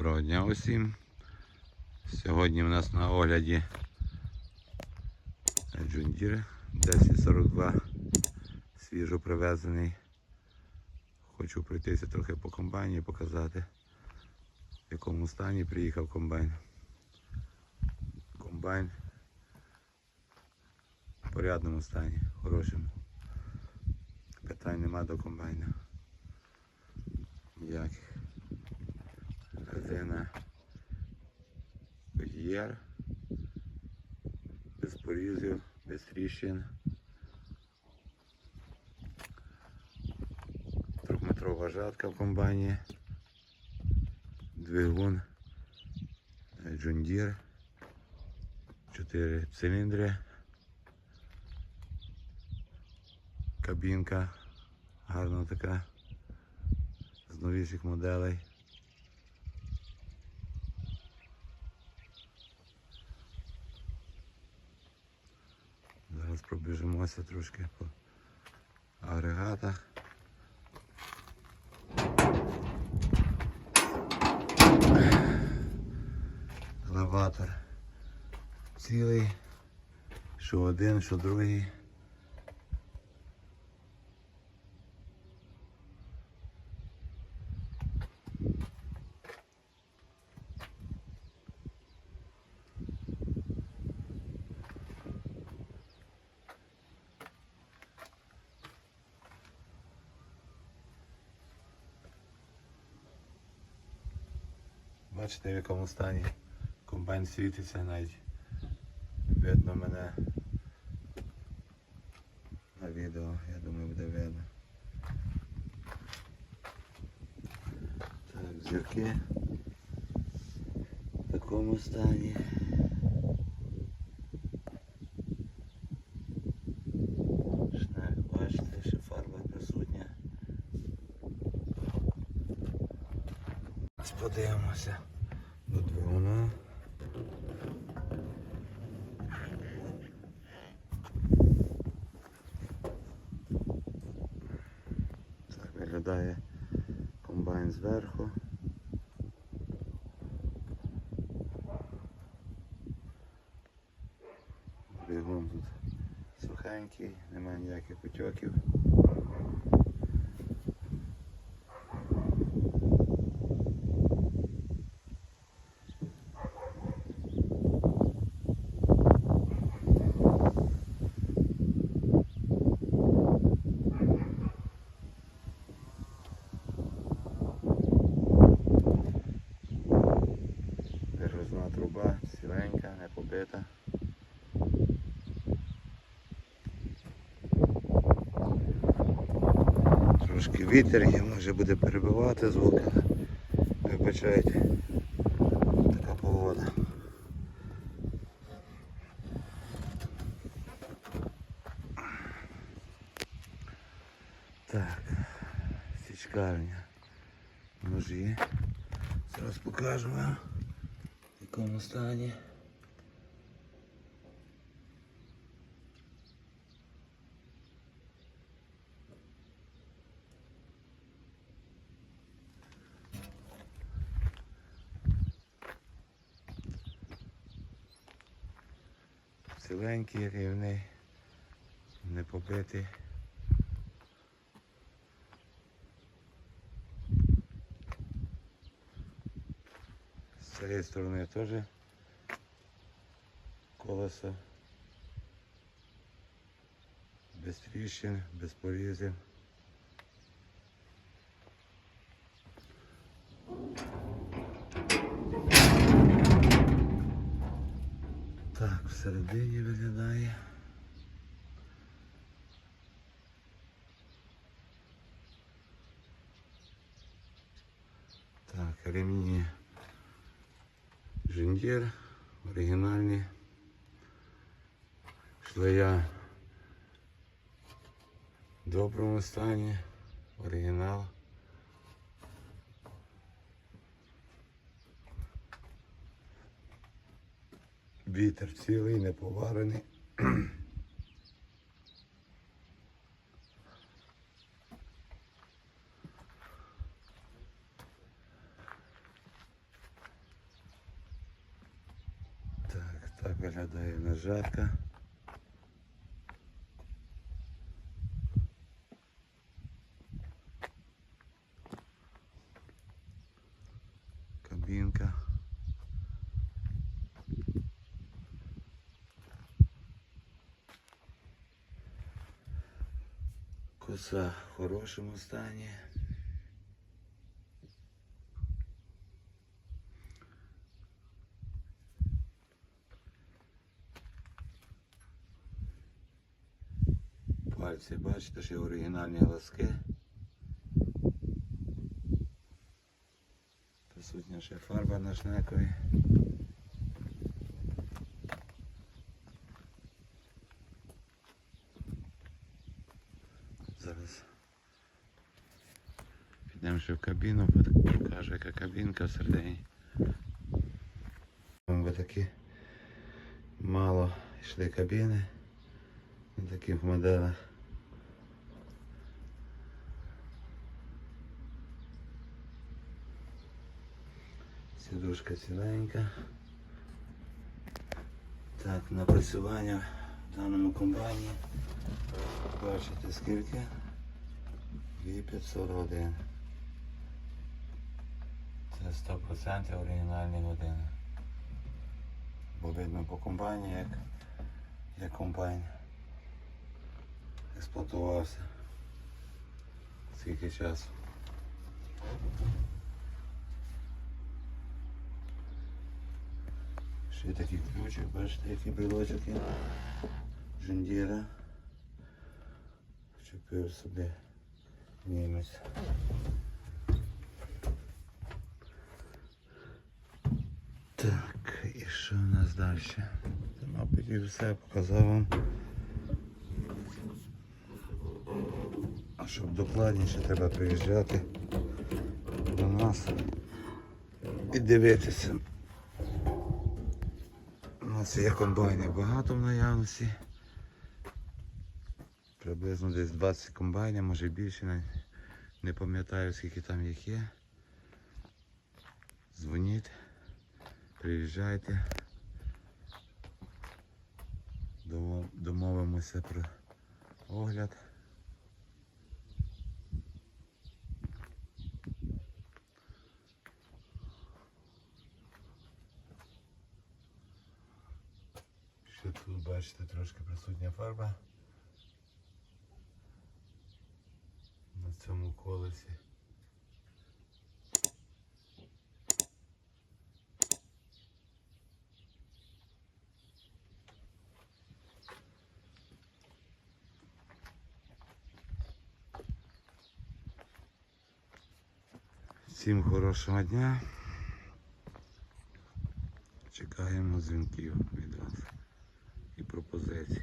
Доброго дня усім. Сьогодні в нас на огляді Джундір 1042 свіжо привезений. Хочу пройтися трохи по комбайні і показати, в якому стані приїхав комбайн. Комбайн в порядному стані, хорошому. Питань нема до комбайна. Ніяких. Резина Goodyear, без порізів, без тріщин. Трьохметрова жатка в комбайні. Двигун Deere. Чотири циліндри. Кабінка гарна така з новіших моделей. Зараз пробіжимося трошки по агрегатах. Елеватор цілий, що один, що другий. Бачите, в якому стані комбайн світиться навіть. Видно мене на відео, я думаю, буде видно. Так, зірки в такому стані. Шнек, бачите, ще фарба присутня. Ось Подивимося до двигуна. Так виглядає комбайн зверху. Двигун тут сухенький, немає ніяких потьоків. Держозна труба, ціленька, не побита. Трошки вітер є, може буде перебивати звук. Вибачайте. Така погода. Так, січкарня. Ножі. Зараз покажу вам в якому стані. Ціленький, рівний, не побитий. З цієї сторони теж колесо без тріщин, без порізів. Всередині виглядає. Так, ремні Жендір, оригінальні. Шлея в доброму стані, оригінал. Вітер цілий, неповарений. Так, так виглядає нажатка. Кабінка. Коса в хорошому стані. Пальці, бачите, що оригінальні глазки. Присутня ще фарба на шнекові. Зараз підемо ще в кабіну, покажу, яка кабінка всередині. Ось такі мало йшли кабіни на таких моделях. Сідушка ціленька. Так, напрацювання в даному комбайні. Бачите скільки? 2541. Це 100% оригінальні години. Бо видно по комбайні, як, як комбайн експлуатувався. Скільки часу. Ще такий ключик, бачите, який брелочок є. Жендіра. Вчепив собі німець. Так, і що в нас далі? Мабуть, і все показав вам. А щоб докладніше треба приїжджати до нас і дивитися. Нас є комбайнів багато в наявності. Приблизно десь 20 комбайнів, може більше, не пам'ятаю скільки там їх є. Дзвоніть, приїжджайте. Домовимося про огляд. Ще тут бачите трошки присутня фарба на цьому колесі. Всім хорошого дня. Чекаємо дзвінків від вас. e propusesse.